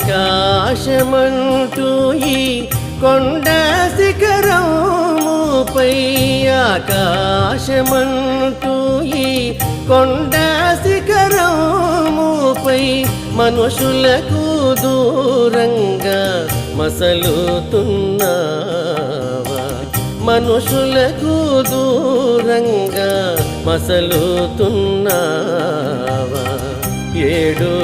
ఆకాశమంటూ ఈ కొండ శిఖరముపై ఆకాశమంటూ ఈ కొండ శిఖరముపై మనుషులకు దూరంగా మసలుతున్నావా? మనుషులకు దూరంగా మసలుతున్నావా? ఏడు